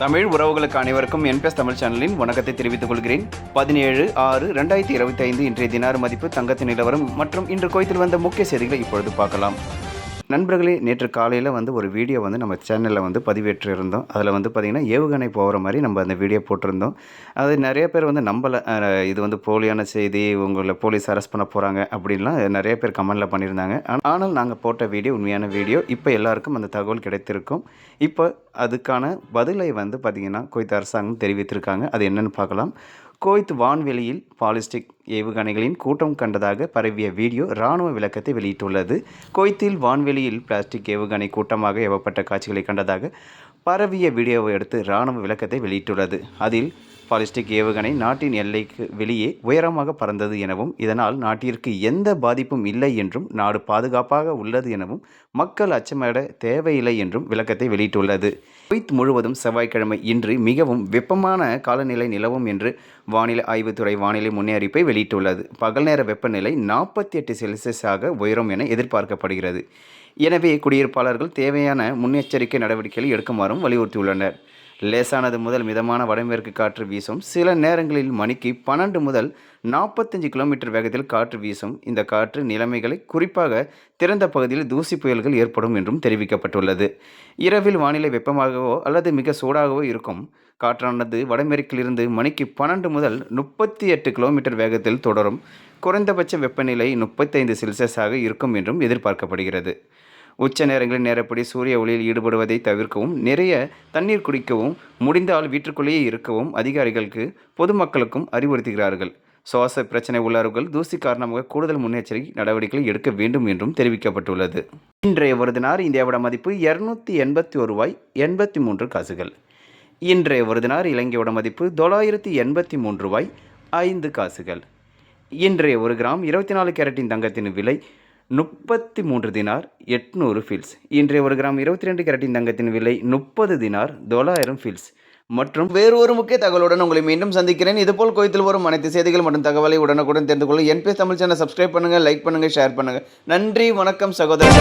தமிழ் உறவுகளுக்கு அனைவருக்கும் என்பிஎஸ் தமிழ் சேனலின் வணக்கத்தை தெரிவித்துக் கொள்கிறேன். பதினேழு ஆறு ரெண்டாயிரத்தி இருபத்தி ஐந்து இன்றைய தினார் மதிப்பு தங்கத்தின் நிலவரம் மற்றும் இன்று கோயத்தில் வந்த முக்கிய செய்திகளை இப்பொழுது பார்க்கலாம். நண்பர்களே நேற்று காலையில் வந்து ஒரு வீடியோ வந்து நம்ம சேனலில் வந்து பதிவேற்று இருந்தோம் அதில் வந்து பார்த்திங்கன்னா ஏவுகணை போகிற மாதிரி நம்ம அந்த வீடியோ போட்டிருந்தோம். அது நிறைய பேர் வந்து நம்பலை. இது வந்து போலியான செய்தி உங்களை போலீஸ் அரெஸ்ட் பண்ண போகிறாங்க அப்படின்லாம் நிறைய பேர் கமெண்டில் பண்ணியிருந்தாங்க. ஆனால் நாங்கள் போட்ட வீடியோ உண்மையான வீடியோ இப்போ எல்லாருக்கும் அந்த தகவல் கிடைத்திருக்கும். இப்போ அதுக்கான பதிலை வந்து பார்த்திங்கன்னா குவைத் அரசாங்கம் தெரிவித்திருக்காங்க. அது என்னன்னு பார்க்கலாம் குவைத் வான்வெளியில் பாலிஸ்டிக் ஏவுகணைகளின் கூட்டம் கண்டதாக பரவிய வீடியோ இராணுவ விளக்கத்தை வெளியிட்டுள்ளது. குவைத்தில் வான்வெளியில் பிளாஸ்டிக் ஏவுகணை கூட்டமாக ஏவப்பட்ட காட்சிகளை கண்டதாக பரவிய வீடியோவை எடுத்து இராணுவ விளக்கத்தை வெளியிட்டுள்ளது. அதில் பாலிஸ்டிக் ஏவுகணை நாட்டின் எல்லைக்கு வெளியே உயரமாக பறந்தது எனவும் இதனால் நாட்டிற்கு எந்த பாதிப்பும் இல்லை என்றும் நாடு பாதுகாப்பாக உள்ளது எனவும் மக்கள் அச்சமட தேவையில்லை என்றும் விளக்கத்தை வெளியிட்டுள்ளது. குவைத் முழுவதும் செவ்வாய்க்கிழமை இன்று மிகவும் வெப்பமான காலநிலை நிலவும் என்று வானிலை ஆய்வுத்துறை வானிலை முன்னறிப்பை வெளியிட்டுள்ளது. பகல் நேர வெப்பநிலை நாற்பத்தி எட்டு செல்சியஸாக உயரும் என எதிர்பார்க்கப்படுகிறது. எனவே குடியிருப்பாளர்கள் தேவையான முன்னெச்சரிக்கை நடவடிக்கைகளை எடுக்குமாறும் வலியுறுத்தியுள்ளனர். லேசானது முதல் மிதமான வடமேற்கு காற்று வீசும். சில நேரங்களில் மணிக்கு பன்னெண்டு முதல் நாற்பத்தஞ்சு கிலோமீட்டர் வேகத்தில் காற்று வீசும். இந்த காற்று நிலைமைகளை குறிப்பாக திறந்த பகுதியில் தூசி புயல்கள் ஏற்படும் என்றும் தெரிவிக்கப்பட்டுள்ளது. இரவில் வானிலை வெப்பமாகவோ அல்லது மிக சூடாகவோ இருக்கும். காற்றானது வடமேற்கிலிருந்து மணிக்கு பன்னெண்டு முதல் முப்பத்தி எட்டு கிலோமீட்டர் வேகத்தில் தொடரும். குறைந்தபட்ச வெப்பநிலை முப்பத்தைந்து செல்சியஸாக இருக்கும் என்றும் எதிர்பார்க்கப்படுகிறது. உச்ச நேரங்களில் நேரப்படி சூரிய ஒளியில் ஈடுபடுவதை தவிர்க்கவும் நிறைய தண்ணீர் குடிக்கவும் முடிந்தால் வீட்டுக்குள்ளேயே இருக்கவும் அதிகாரிகளுக்கு பொதுமக்களுக்கும் அறிவுறுத்துகிறார்கள். சுவாச பிரச்சனை உள்ளவர்கள் தூசி காரணமாக கூடுதல் முன்னெச்சரிக்கை நடவடிக்கைகள் எடுக்க வேண்டும் என்றும் தெரிவிக்கப்பட்டுள்ளது. இன்றைய ஒரு தினார் இந்தியாவோட மதிப்பு இரநூத்தி எண்பத்தி ஒரு ரூபாய் எண்பத்தி மூன்று காசுகள். இன்றைய ஒரு தினார் இலங்கையோட மதிப்பு தொள்ளாயிரத்தி எண்பத்தி மூன்று ரூபாய் ஐந்து காசுகள். இன்றைய ஒரு கிராம் இருபத்தி நாலு கேரட்டின் தங்கத்தின் விலை முப்பத்தி மூன்று தினார் எட்நூறு ஃபீல்ஸ் இன்றைய ஒரு கிராம் இருபத்தி ரெண்டு கேரட்டின் தங்கத்தின் விலை முப்பது தினார் தொள்ளாயிரம் ஃபீல்ஸ் மற்றும் வேறு ஒரு முக்கிய தகவலுடன் உங்களை மீண்டும் சந்திக்கிறேன். இதுபோல் கோயத்தில் வரும் அனைத்து செய்திகள் மற்றும் தகவலை உடனுக்குடன் தெரிந்து கொள்ள N B S Tamil channel subscribe பண்ணுங்கள் லைக் பண்ணுங்கள் ஷேர் பண்ணுங்கள் நன்றி வணக்கம் சகோதரர்